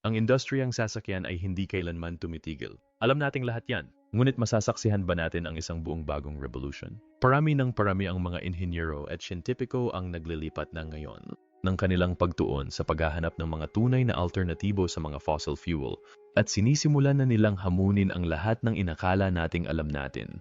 ang industriyang sasakyan ay hindi kailanman tumitigil. Alam nating lahat yan. Ngunit masasaksihan ba natin ang isang buong bagong revolution? Parami ng parami ang mga inhinyero at siyentipiko ang naglilipat na ngayon ng kanilang pagtuon sa paghahanap ng mga tunay na alternatibo sa mga fossil fuel at sinisimulan na nilang hamunin ang lahat ng inakala nating alam natin.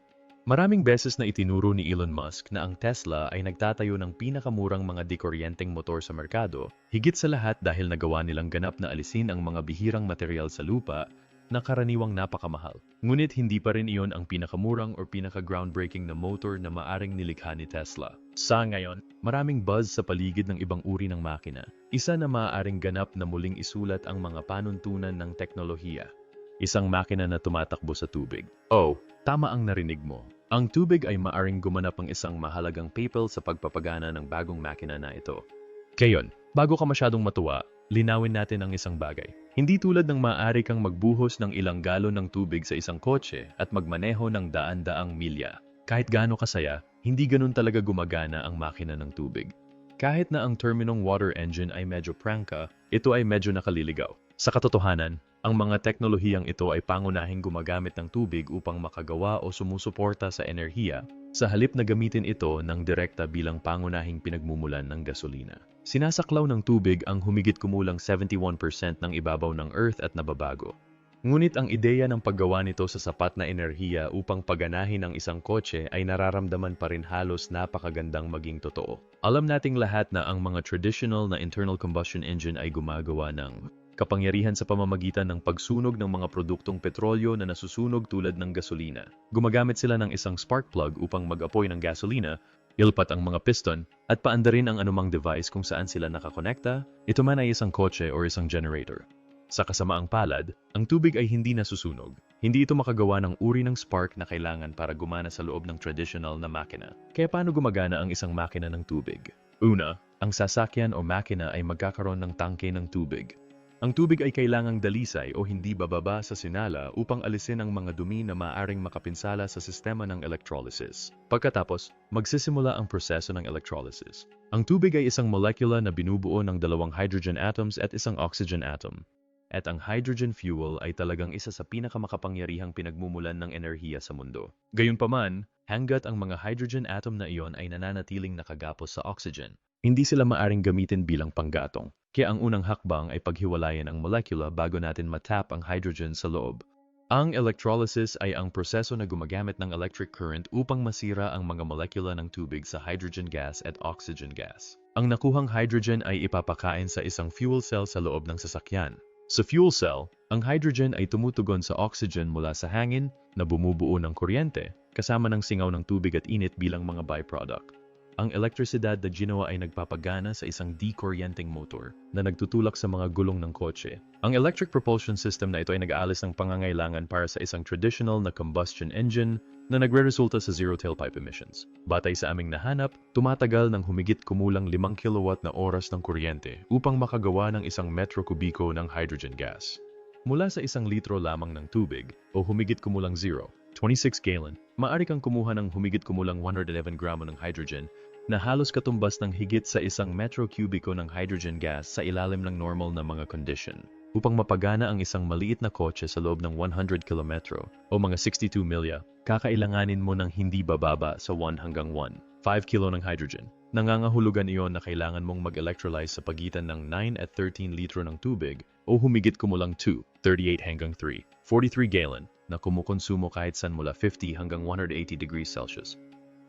Maraming beses na itinuro ni Elon Musk na ang Tesla ay nagtatayo ng pinakamurang mga dikuryenteng motor sa merkado, higit sa lahat dahil nagawa nilang ganap na alisin ang mga bihirang material sa lupa na karaniwang napakamahal. Ngunit hindi pa rin iyon ang pinakamurang or pinaka-groundbreaking na motor na maaring nilikha ni Tesla. Sa ngayon, maraming buzz sa paligid ng ibang uri ng makina. Isa na maaaring ganap na muling isulat ang mga panuntunan ng teknolohiya. Isang makina na tumatakbo sa tubig. Oh, tama ang narinig mo. Ang tubig ay maaring gumanap ang isang mahalagang papel sa pagpapagana ng bagong makina na ito. Kayon, bago ka masyadong matuwa, linawin natin ang isang bagay. Hindi tulad ng maaari kang magbuhos ng ilang galon ng tubig sa isang kotse at magmaneho ng daan-daang milya. Kahit gaano kasaya, hindi ganun talaga gumagana ang makina ng tubig. Kahit na ang terminong water engine ay medyo prangka, ito ay medyo nakaliligaw. Sa katotohanan, ang mga teknolohiyang ito ay pangunahing gumagamit ng tubig upang makagawa o sumusuporta sa enerhiya sa halip na gamitin ito ng direkta bilang pangunahing pinagmumulan ng gasolina. Sinasaklaw ng tubig ang humigit kumulang 71% ng ibabaw ng Earth at nababago. Ngunit ang ideya ng paggawa nito sa sapat na enerhiya upang paganahin ang isang kotse ay nararamdaman pa rin halos napakagandang maging totoo. Alam nating lahat na ang mga traditional na internal combustion engine ay gumagawa ng kapangyarihan sa pamamagitan ng pagsunog ng mga produktong petrolyo na nasusunog tulad ng gasolina. Gumagamit sila ng isang spark plug upang mag-apoy ng gasolina, ilpat ang mga piston, at paandarin ang anumang device kung saan sila nakakonekta, ito man ay isang kotse o isang generator. Sa kasamaang palad, ang tubig ay hindi nasusunog. Hindi ito makagawa ng uri ng spark na kailangan para gumana sa loob ng traditional na makina. Kaya paano gumagana ang isang makina ng tubig? Una, ang sasakyan o makina ay magkakaroon ng tangke ng tubig. Ang tubig ay kailangang dalisay o hindi bababa sa sinala upang alisin ang mga dumi na maaring makapinsala sa sistema ng electrolysis. Pagkatapos, magsisimula ang proseso ng electrolysis. Ang tubig ay isang molekula na binubuo ng dalawang hydrogen atoms at isang oxygen atom. At ang hydrogen fuel ay talagang isa sa pinakamakapangyarihang pinagmumulan ng enerhiya sa mundo. Gayunpaman, hanggat ang mga hydrogen atom na iyon ay nananatiling nakagapos sa oxygen, hindi sila maaring gamitin bilang panggatong. Kaya ang unang hakbang ay paghiwalayan ang molekula bago natin matap ang hydrogen sa loob. Ang electrolysis ay ang proseso na gumagamit ng electric current upang masira ang mga molekula ng tubig sa hydrogen gas at oxygen gas. Ang nakuhang hydrogen ay ipapakain sa isang fuel cell sa loob ng sasakyan. Sa fuel cell, ang hydrogen ay tumutugon sa oxygen mula sa hangin na bumubuo ng kuryente kasama ng singaw ng tubig at init bilang mga byproduct. Ang elektrisidad na ginawa ay nagpapagana sa isang decoryenting motor na nagtutulak sa mga gulong ng kotse. Ang electric propulsion system na ito ay nag-aalis ng pangangailangan para sa isang traditional na combustion engine na nagre-resulta sa zero tailpipe emissions. Batay sa aming nahanap, tumatagal ng humigit kumulang 5 kilowatt na oras ng kuryente upang makagawa ng isang metro kubiko ng hydrogen gas. Mula sa isang litro lamang ng tubig o humigit kumulang 0, 26 gallon, maaari kang kumuha ng humigit kumulang 111 gramo ng hydrogen na halos katumbas ng higit sa isang metro kubiko ng hydrogen gas sa ilalim ng normal na mga condition. Upang mapagana ang isang maliit na kotse sa loob ng 100 kilometro o mga 62 milya, kakailanganin mo ng hindi bababa sa 1 hanggang 1, 5 kilo ng hydrogen. Nangangahulugan iyon na kailangan mong mag-electrolyze sa pagitan ng 9 at 13 litro ng tubig o humigit kumulang 2, 38 hanggang 3, 43 gallon na kumukonsumo kahit san mula 50 hanggang 180 degrees Celsius.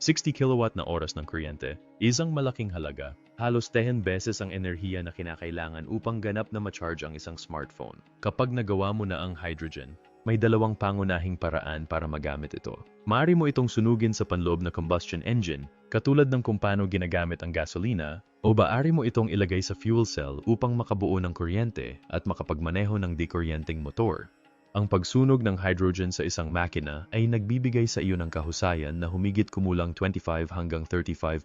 60 kilowatt na oras ng kuryente, isang malaking halaga, halos 10 beses ang enerhiya na kinakailangan upang ganap na ma-charge ang isang smartphone. Kapag nagawa mo na ang hydrogen, may dalawang pangunahing paraan para magamit ito. Maaari mo itong sunugin sa panloob na combustion engine, katulad ng kung paano ginagamit ang gasolina, o baari mo itong ilagay sa fuel cell upang makabuo ng kuryente at makapagmaneho ng dekuryenting motor. Ang pagsunog ng hydrogen sa isang makina ay nagbibigay sa iyo ng kahusayan na humigit kumulang 25 hanggang 35%,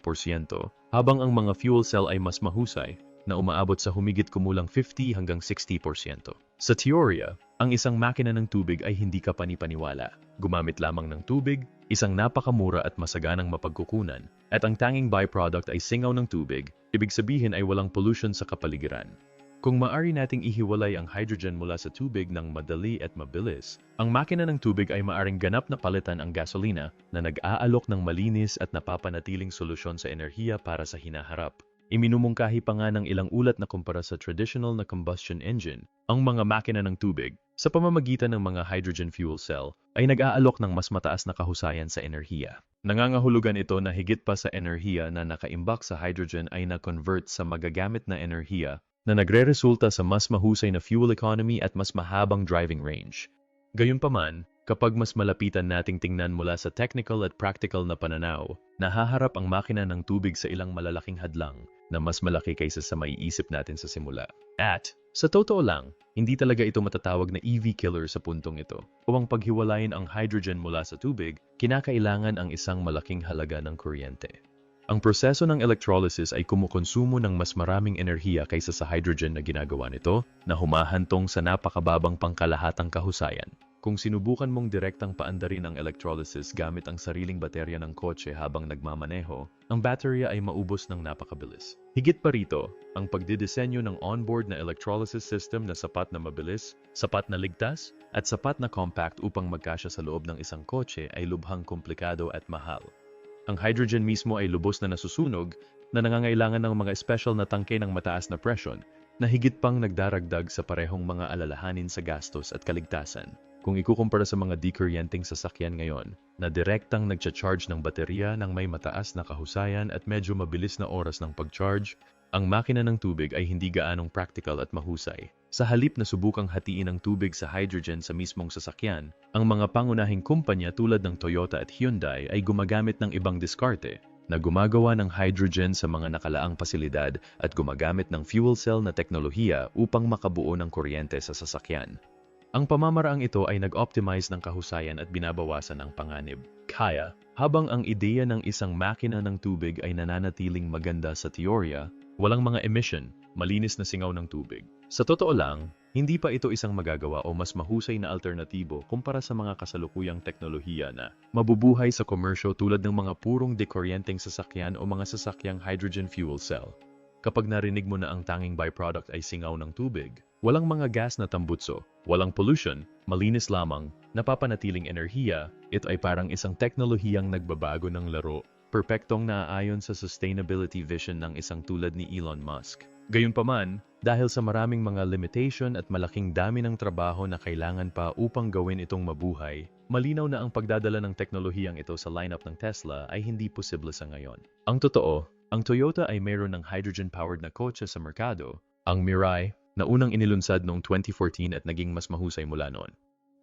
habang ang mga fuel cell ay mas mahusay na umaabot sa humigit kumulang 50 hanggang 60%. Sa teorya, ang isang makina ng tubig ay hindi ka panipaniwala. Gumamit lamang ng tubig, isang napakamura at masaganang mapagkukunan, at ang tanging byproduct ay singaw ng tubig, ibig sabihin ay walang pollution sa kapaligiran. Kung maari nating ihiwalay ang hydrogen mula sa tubig ng madali at mabilis, ang makina ng tubig ay maaring ganap na palitan ang gasolina na nag-aalok ng malinis at napapanatiling solusyon sa enerhiya para sa hinaharap. Iminumungkahi pa nga ng ilang ulat na kumpara sa traditional na combustion engine, ang mga makina ng tubig, sa pamamagitan ng mga hydrogen fuel cell, ay nag-aalok ng mas mataas na kahusayan sa enerhiya. Nangangahulugan ito na higit pa sa enerhiya na nakaimbak sa hydrogen ay na-convert sa magagamit na enerhiya na nagre-resulta sa mas mahusay na fuel economy at mas mahabang driving range. Gayunpaman, kapag mas malapitan nating tingnan mula sa technical at practical na pananaw, nahaharap ang makina ng tubig sa ilang malalaking hadlang na mas malaki kaysa sa maiisip natin sa simula. At, sa totoo lang, hindi talaga ito matatawag na EV killer sa puntong ito. Upang paghiwalayin ang hydrogen mula sa tubig, kinakailangan ang isang malaking halaga ng kuryente. Ang proseso ng electrolysis ay kumukonsumo ng mas maraming enerhiya kaysa sa hydrogen na ginagawa nito na humahantong sa napakababang pangkalahatang kahusayan. Kung sinubukan mong direktang paandarin ang electrolysis gamit ang sariling baterya ng kotse habang nagmamaneho, ang baterya ay maubos ng napakabilis. Higit pa rito, ang pagdidisenyo ng onboard na electrolysis system na sapat na mabilis, sapat na ligtas, at sapat na compact upang magkasya sa loob ng isang kotse ay lubhang komplikado at mahal. Ang hydrogen mismo ay lubos na nasusunog na nangangailangan ng mga special na tangke ng mataas na presyon na higit pang nagdaragdag sa parehong mga alalahanin sa gastos at kaligtasan. Kung ikukumpara sa mga dekuryenteng sasakyan ngayon na direktang nagcha-charge ng baterya ng may mataas na kahusayan at medyo mabilis na oras ng pag-charge, ang makina ng tubig ay hindi gaanong practical at mahusay. Sa halip na subukang hatiin ang tubig sa hydrogen sa mismong sasakyan, ang mga pangunahing kumpanya tulad ng Toyota at Hyundai ay gumagamit ng ibang diskarte na gumagawa ng hydrogen sa mga nakalaang pasilidad at gumagamit ng fuel cell na teknolohiya upang makabuo ng kuryente sa sasakyan. Ang pamamaraang ito ay nag-optimize ng kahusayan at binabawasan ang panganib. Kaya, habang ang ideya ng isang makina ng tubig ay nananatiling maganda sa teorya, walang mga emission, malinis na singaw ng tubig. Sa totoo lang, hindi pa ito isang magagawa o mas mahusay na alternatibo kumpara sa mga kasalukuyang teknolohiya na mabubuhay sa komersyo tulad ng mga purong dekuryenteng sasakyan o mga sasakyang hydrogen fuel cell. Kapag narinig mo na ang tanging byproduct ay singaw ng tubig, walang mga gas na tambutso, walang pollution, malinis lamang, napapanatiling enerhiya, ito ay parang isang teknolohiyang nagbabago ng laro, perpektong naaayon sa sustainability vision ng isang tulad ni Elon Musk. Gayunpaman, dahil sa maraming mga limitation at malaking dami ng trabaho na kailangan pa upang gawin itong mabuhay, malinaw na ang pagdadala ng teknolohiyang ito sa lineup ng Tesla ay hindi posible sa ngayon. Ang totoo, ang Toyota ay mayroon ng hydrogen-powered na kotse sa merkado, ang Mirai, na unang inilunsad noong 2014 at naging mas mahusay mula noon.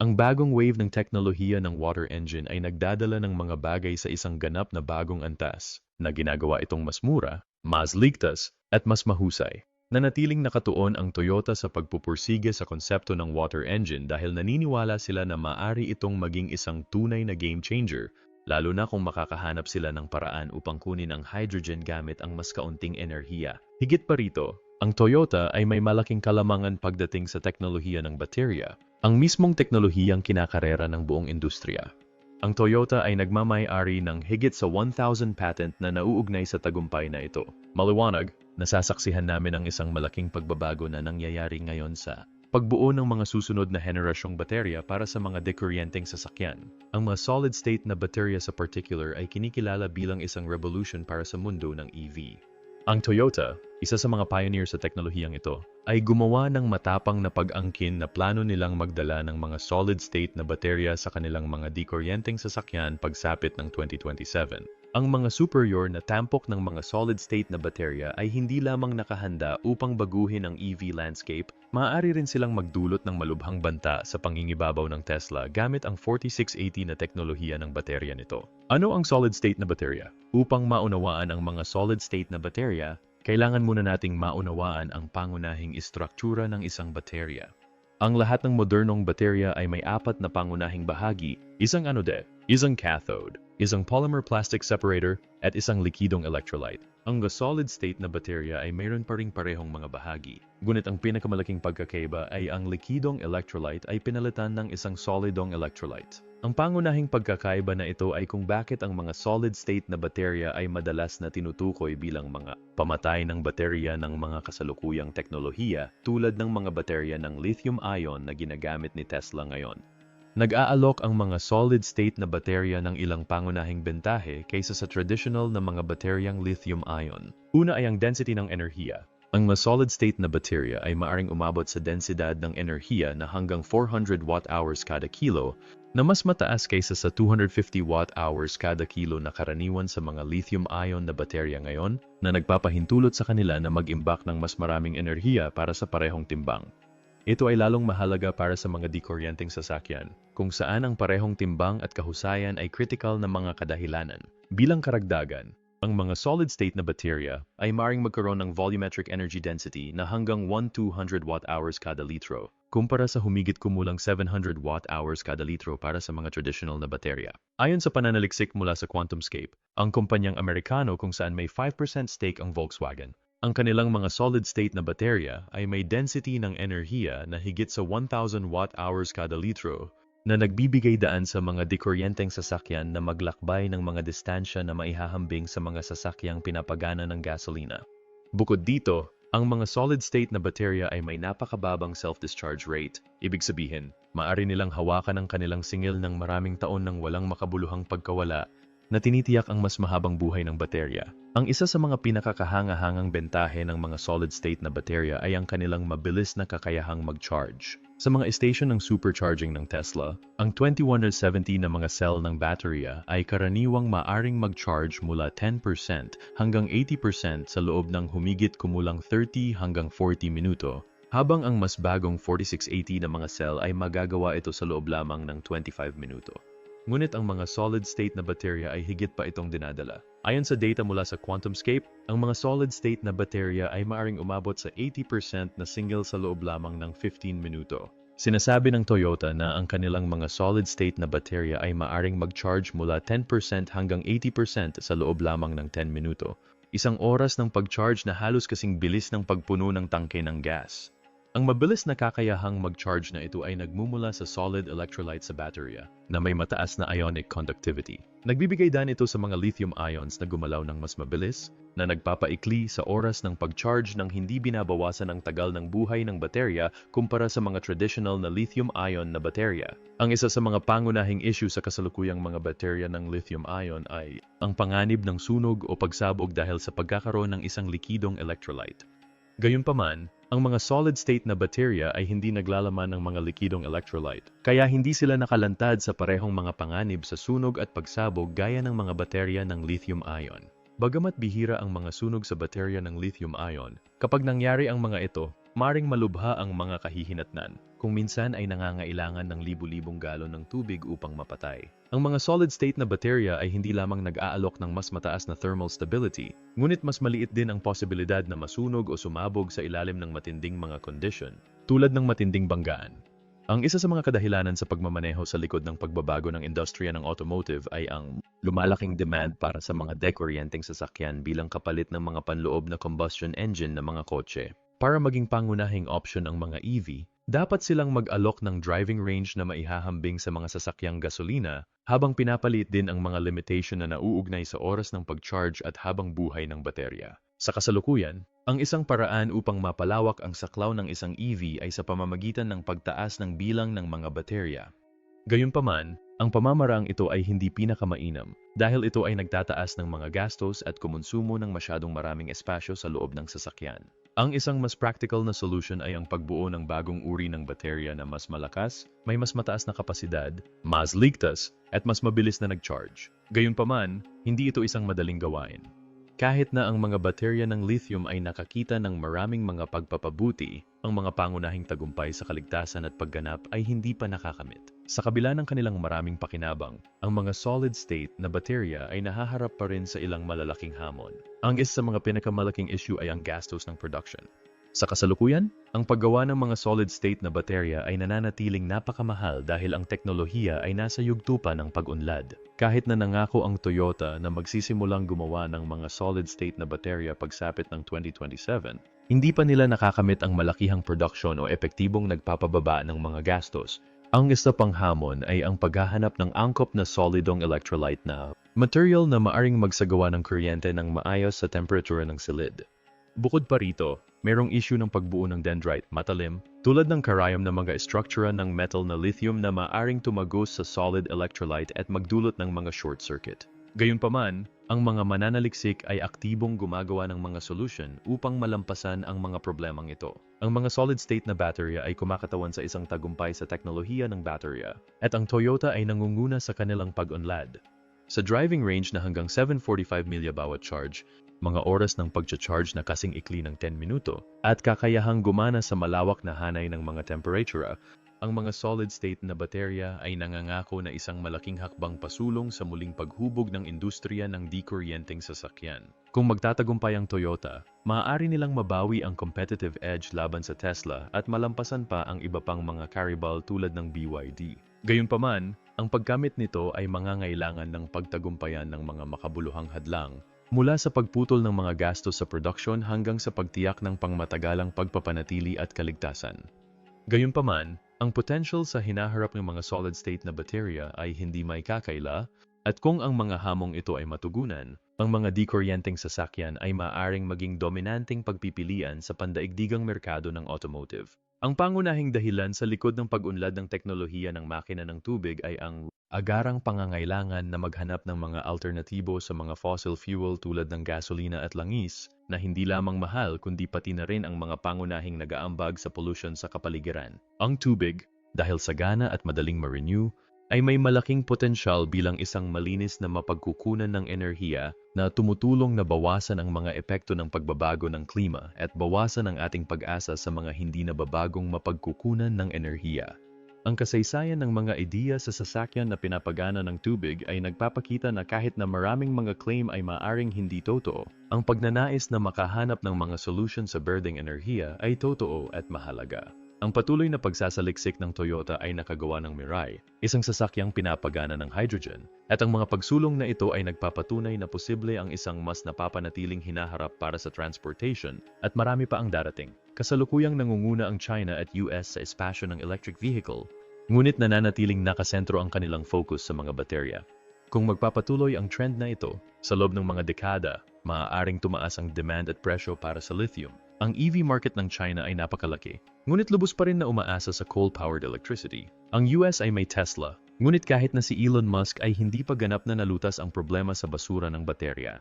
Ang bagong wave ng teknolohiya ng water engine ay nagdadala ng mga bagay sa isang ganap na bagong antas na ginagawa itong mas mura, mas ligtas, at mas mahusay. Nanatiling nakatuon ang Toyota sa pagpupursige sa konsepto ng water engine dahil naniniwala sila na maari itong maging isang tunay na game changer, lalo na kung makakahanap sila ng paraan upang kunin ang hydrogen gamit ang mas kaunting enerhiya. Higit pa rito, ang Toyota ay may malaking kalamangan pagdating sa teknolohiya ng baterya, ang mismong teknolohiyang kinakarera ng buong industriya. Ang Toyota ay nagmamay-ari ng higit sa 1,000 patent na nauugnay sa tagumpay na ito. Maliwanag, nasasaksihan namin ang isang malaking pagbabago na nangyayari ngayon sa pagbuo ng mga susunod na henerasyong baterya para sa mga dekuryenteng sasakyan. Ang mga solid-state na baterya sa particular ay kinikilala bilang isang revolution para sa mundo ng EV. Ang Toyota, isa sa mga pioneer sa teknolohiyang ito, ay gumawa ng matapang na pag-angkin na plano nilang magdala ng mga solid-state na baterya sa kanilang mga dekuryenteng sasakyan pagsapit ng 2027. Ang mga superior na tampok ng mga solid-state na baterya ay hindi lamang nakahanda upang baguhin ang EV landscape, maaari rin silang magdulot ng malubhang banta sa pangingibabaw ng Tesla gamit ang 4680 na teknolohiya ng baterya nito. Ano ang solid-state na baterya? Upang maunawaan ang mga solid-state na baterya, kailangan muna nating maunawaan ang pangunahing istruktura ng isang baterya. Ang lahat ng modernong baterya ay may apat na pangunahing bahagi, isang anode, isang cathode, isang polymer plastic separator, at isang likidong electrolyte. Ang solid-state na baterya ay mayroon pa ring parehong mga bahagi. Ngunit ang pinakamalaking pagkakaiba ay ang likidong electrolyte ay pinalitan ng isang solidong electrolyte. Ang pangunahing pagkakaiba na ito ay kung bakit ang mga solid-state na baterya ay madalas na tinutukoy bilang mga pamatay ng baterya ng mga kasalukuyang teknolohiya tulad ng mga baterya ng lithium-ion na ginagamit ni Tesla ngayon. Nag-aalok ang mga solid-state na baterya ng ilang pangunahing bentahe kaysa sa traditional na mga bateryang lithium-ion. Una ay ang density ng enerhiya. Ang mga solid-state na baterya ay maaring umabot sa densidad ng enerhiya na hanggang 400 watt-hours kada kilo na mas mataas kaysa sa 250 watt-hours kada kilo na karaniwan sa mga lithium-ion na baterya ngayon na nagpapahintulot sa kanila na mag-imbak ng mas maraming enerhiya para sa parehong timbang. Ito ay lalong mahalaga para sa mga dikuryenteng sasakyan, kung saan ang parehong timbang at kahusayan ay critical na mga kadahilanan. Bilang karagdagan, ang mga solid-state na baterya ay maring magkaroon ng volumetric energy density na hanggang 1-200 watt-hours kada litro, kumpara sa humigit kumulang 700 watt-hours kada litro para sa mga traditional na baterya. Ayon sa pananaliksik mula sa QuantumScape, ang kumpanyang Amerikano kung saan may 5% stake ang Volkswagen, ang kanilang mga solid-state na baterya ay may density ng enerhiya na higit sa 1,000 watt-hours kada litro na nagbibigay daan sa mga dikuryenteng sasakyan na maglakbay ng mga distansya na maihahambing sa mga sasakyang pinapagana ng gasolina. Bukod dito, ang mga solid-state na baterya ay may napakababang self-discharge rate. Ibig sabihin, maari nilang hawakan ang kanilang singil ng maraming taon ng walang makabuluhang pagkawala na tinitiyak ang mas mahabang buhay ng baterya. Ang isa sa mga pinakakahangahangang bentahe ng mga solid-state na baterya ay ang kanilang mabilis na kakayahang mag-charge. Sa mga station ng supercharging ng Tesla, ang 2170 na mga cell ng baterya ay karaniwang maaring mag-charge mula 10% hanggang 80% sa loob ng humigit kumulang 30 hanggang 40 minuto, habang ang mas bagong 4680 na mga cell ay magagawa ito sa loob lamang ng 25 minuto. Ngunit ang mga solid-state na baterya ay higit pa itong dinadala. Ayon sa data mula sa QuantumScape, ang mga solid-state na baterya ay maaring umabot sa 80% na single sa loob lamang ng 15 minuto. Sinasabi ng Toyota na ang kanilang mga solid-state na baterya ay maaring mag-charge mula 10% hanggang 80% sa loob lamang ng 10 minuto. Isang oras ng pag-charge na halos kasing bilis ng pagpuno ng tangke ng gas. Ang mabilis na kakayahang mag-charge na ito ay nagmumula sa solid electrolyte sa baterya na may mataas na ionic conductivity. Nagbibigay dan ito sa mga lithium ions na gumalaw ng mas mabilis, na nagpapaikli sa oras ng pag-charge ng hindi binabawasan ang tagal ng buhay ng baterya kumpara sa mga traditional na lithium-ion na baterya. Ang isa sa mga pangunahing issue sa kasalukuyang mga baterya ng lithium-ion ay ang panganib ng sunog o pagsabog dahil sa pagkakaroon ng isang likidong electrolyte. Gayunpaman, ang mga solid-state na baterya ay hindi naglalaman ng mga likidong electrolyte, kaya hindi sila nakalantad sa parehong mga panganib sa sunog at pagsabog gaya ng mga baterya ng lithium-ion. Bagamat bihira ang mga sunog sa baterya ng lithium-ion, kapag nangyari ang mga ito, maring malubha ang mga kahihinatnan, kung minsan ay nangangailangan ng libu-libong galon ng tubig upang mapatay. Ang mga solid-state na baterya ay hindi lamang nag-aalok ng mas mataas na thermal stability, ngunit mas maliit din ang posibilidad na masunog o sumabog sa ilalim ng matinding mga kondisyon, tulad ng matinding banggaan. Ang isa sa mga kadahilanan sa pagmamaneho sa likod ng pagbabago ng industriya ng automotive ay ang lumalaking demand para sa mga dekuryenteng sasakyan bilang kapalit ng mga panloob na combustion engine na mga kotse. Para maging pangunahing option ang mga EV, dapat silang mag-alok ng driving range na maihahambing sa mga sasakyang gasolina habang pinapalit din ang mga limitation na nauugnay sa oras ng pag-charge at habang buhay ng baterya. Sa kasalukuyan, ang isang paraan upang mapalawak ang saklaw ng isang EV ay sa pamamagitan ng pagtaas ng bilang ng mga baterya. Gayunpaman, ang pamamaraang ito ay hindi pinakamainam dahil ito ay nagtataas ng mga gastos at kumonsumo ng masyadong maraming espasyo sa loob ng sasakyan. Ang isang mas practical na solution ay ang pagbuo ng bagong uri ng baterya na mas malakas, may mas mataas na kapasidad, mas ligtas, at mas mabilis na nag-charge. Gayunpaman, hindi ito isang madaling gawain. Kahit na ang mga baterya ng lithium ay nakakita ng maraming mga pagpapabuti, ang mga pangunahing tagumpay sa kaligtasan at pagganap ay hindi pa nakakamit. Sa kabila ng kanilang maraming pakinabang, ang mga solid-state na baterya ay nahaharap pa rin sa ilang malalaking hamon. Ang isa sa mga pinakamalaking issue ay ang gastos ng production. Sa kasalukuyan, ang paggawa ng mga solid-state na baterya ay nananatiling napakamahal dahil ang teknolohiya ay nasa yugto pa ng pag-unlad. Kahit na nangako ang Toyota na magsisimulang gumawa ng mga solid-state na baterya pagsapit ng 2027, hindi pa nila nakakamit ang malakihang production o epektibong nagpapababa ng mga gastos. Ang isa pang hamon ay ang paghahanap ng angkop na solidong electrolyte na material na maaring magsagawa ng kuryente ng maayos sa temperatura ng silid. Bukod pa rito, merong issue ng pagbuo ng dendrite matalim tulad ng karayom na mga struktura ng metal na lithium na maaring tumagos sa solid electrolyte at magdulot ng mga short circuit. Gayunpaman, ang mga mananaliksik ay aktibong gumagawa ng mga solution upang malampasan ang mga problemang ito. Ang mga solid-state na baterya ay kumakatawan sa isang tagumpay sa teknolohiya ng baterya, at ang Toyota ay nangunguna sa kanilang pag-unlad. Sa driving range na hanggang 745 milya bawat charge, mga oras ng pagcha-charge na kasing ikli ng 10 minuto, at kakayahang gumana sa malawak na hanay ng mga temperatura, ang mga solid-state na baterya ay nangangako na isang malaking hakbang pasulong sa muling paghubog ng industriya ng dikuryenteng sasakyan. Kung magtatagumpay ang Toyota, maaari nilang mabawi ang competitive edge laban sa Tesla at malampasan pa ang iba pang mga caribal tulad ng BYD. Gayunpaman, ang paggamit nito ay mangangailangan ng pagtagumpayan ng mga makabuluhang hadlang mula sa pagputol ng mga gastos sa production hanggang sa pagtiyak ng pangmatagalang pagpapanatili at kaligtasan. Gayunpaman, ang potential sa hinaharap ng mga solid-state na baterya ay hindi may kakaila at kung ang mga hamong ito ay matugunan, ang mga dikuryenteng sasakyan ay maaring maging dominanteng pagpipilian sa pandaigdigang merkado ng automotive. Ang pangunahing dahilan sa likod ng pag-unlad ng teknolohiya ng makina ng tubig ay ang agarang pangangailangan na maghanap ng mga alternatibo sa mga fossil fuel tulad ng gasolina at langis na hindi lamang mahal kundi pati na rin ang mga pangunahing nagaambag sa pollution sa kapaligiran. Ang tubig, dahil sagana at madaling ma-renew, ay may malaking potensyal bilang isang malinis na mapagkukunan ng enerhiya na tumutulong na bawasan ang mga epekto ng pagbabago ng klima at bawasan ang ating pag-asa sa mga hindi nababagong mapagkukunan ng enerhiya. Ang kasaysayan ng mga ideya sa sasakyan na pinapagana ng tubig ay nagpapakita na kahit na maraming mga claim ay maaring hindi totoo, ang pagnanais na makahanap ng mga solution sa birding enerhiya ay totoo at mahalaga. Ang patuloy na pagsasaliksik ng Toyota ay nakagawa ng Mirai, isang sasakyang pinapagana ng hydrogen, at ang mga pagsulong na ito ay nagpapatunay na posible ang isang mas napapanatiling hinaharap para sa transportation at marami pa ang darating. Kasalukuyang nangunguna ang China at US sa espasyo ng electric vehicle, ngunit nananatiling nakasentro ang kanilang focus sa mga baterya. Kung magpapatuloy ang trend na ito, sa loob ng mga dekada, maaaring tumaas ang demand at presyo para sa lithium. Ang EV market ng China ay napakalaki, ngunit lubos pa rin na umaasa sa coal-powered electricity. Ang US ay may Tesla, ngunit kahit na si Elon Musk ay hindi pa ganap na nalutas ang problema sa basura ng baterya.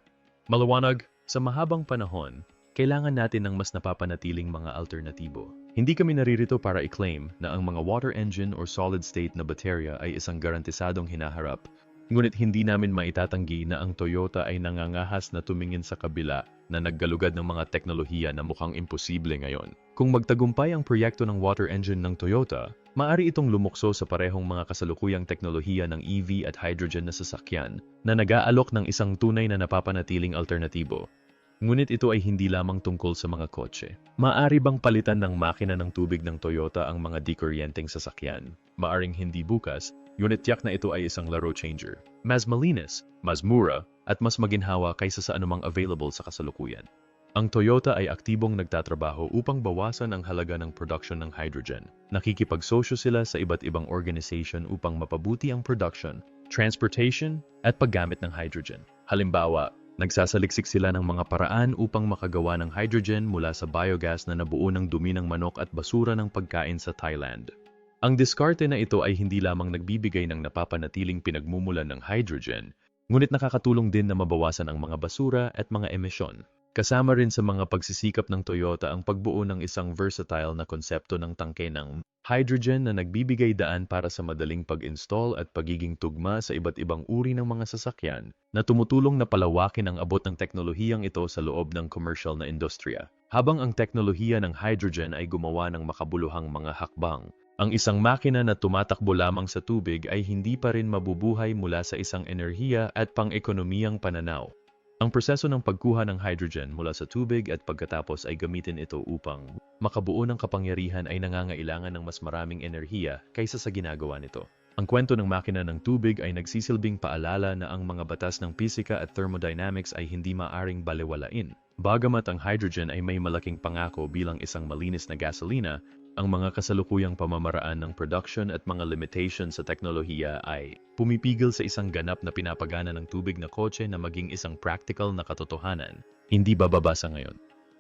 Malawanag, sa mahabang panahon, kailangan natin ng mas napapanatiling mga alternatibo. Hindi kami naririto para i-claim na ang mga water engine or solid-state na baterya ay isang garantisadong hinaharap, ngunit hindi namin maitatanggi na ang Toyota ay nangangahas na tumingin sa kabila na naggalugad ng mga teknolohiya na mukhang imposible ngayon. Kung magtagumpay ang proyekto ng water engine ng Toyota, maari itong lumukso sa parehong mga kasalukuyang teknolohiya ng EV at hydrogen na sasakyan na nag-aalok ng isang tunay na napapanatiling alternatibo. Ngunit ito ay hindi lamang tungkol sa mga kotse. Maari bang palitan ng makina ng tubig ng Toyota ang mga dikuryenteng sasakyan? Maaring hindi bukas, ngunit tiyak na ito ay isang laro changer. Mas malinis, mas mura, at mas maginhawa kaysa sa anumang available sa kasalukuyan. Ang Toyota ay aktibong nagtatrabaho upang bawasan ang halaga ng production ng hydrogen. Nakikipagsosyo sila sa iba't ibang organization upang mapabuti ang production, transportation, at paggamit ng hydrogen. Halimbawa, Nagsasaliksik sila ng mga paraan upang makagawa ng hydrogen mula sa biogas na nabuo ng dumi ng manok at basura ng pagkain sa Thailand. Ang diskarte na ito ay hindi lamang nagbibigay ng napapanatiling pinagmumulan ng hydrogen, ngunit nakakatulong din na mabawasan ang mga basura at mga emisyon. Kasama rin sa mga pagsisikap ng Toyota ang pagbuo ng isang versatile na konsepto ng tangke ng hydrogen na nagbibigay daan para sa madaling pag-install at pagiging tugma sa iba't ibang uri ng mga sasakyan na tumutulong na palawakin ang abot ng teknolohiyang ito sa loob ng commercial na industriya. Habang ang teknolohiya ng hydrogen ay gumawa ng makabuluhang mga hakbang, ang isang makina na tumatakbo lamang sa tubig ay hindi pa rin mabubuhay mula sa isang enerhiya at pang-ekonomiyang pananaw. Ang proseso ng pagkuha ng hydrogen mula sa tubig at pagkatapos ay gamitin ito upang makabuo ng kapangyarihan ay nangangailangan ng mas maraming enerhiya kaysa sa ginagawa nito. Ang kwento ng makina ng tubig ay nagsisilbing paalala na ang mga batas ng pisika at thermodynamics ay hindi maaring balewalain. Bagamat ang hydrogen ay may malaking pangako bilang isang malinis na gasolina, ang mga kasalukuyang pamamaraan ng production at mga limitation sa teknolohiya ay pumipigil sa isang ganap na pinapagana ng tubig na kotse na maging isang practical na katotohanan, hindi bababa sa ngayon.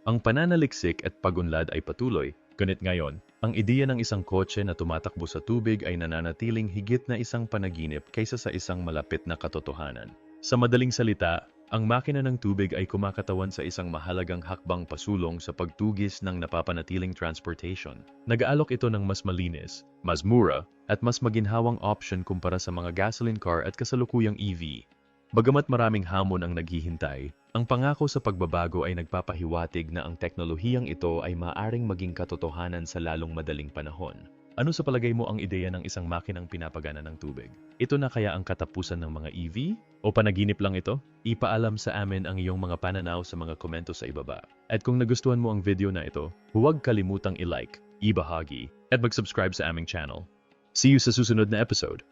Ang pananaliksik at pagunlad ay patuloy, ganit ngayon, ang ideya ng isang kotse na tumatakbo sa tubig ay nananatiling higit na isang panaginip kaysa sa isang malapit na katotohanan. Sa madaling salita, ang makina ng tubig ay kumakatawan sa isang mahalagang hakbang pasulong sa pagtugis ng napapanatiling transportation. Nag-aalok ito ng mas malinis, mas mura, at mas maginhawang option kumpara sa mga gasoline car at kasalukuyang EV. Bagamat maraming hamon ang naghihintay, ang pangako sa pagbabago ay nagpapahiwatig na ang teknolohiyang ito ay maaring maging katotohanan sa lalong madaling panahon. Ano sa palagay mo ang ideya ng isang makinang pinapagana ng tubig? Ito na kaya ang katapusan ng mga EV? O panaginip lang ito? Ipaalam sa amin ang iyong mga pananaw sa mga komento sa ibaba. At kung nagustuhan mo ang video na ito, huwag kalimutang i-like, ibahagi, at mag-subscribe sa aming channel. See you sa susunod na episode.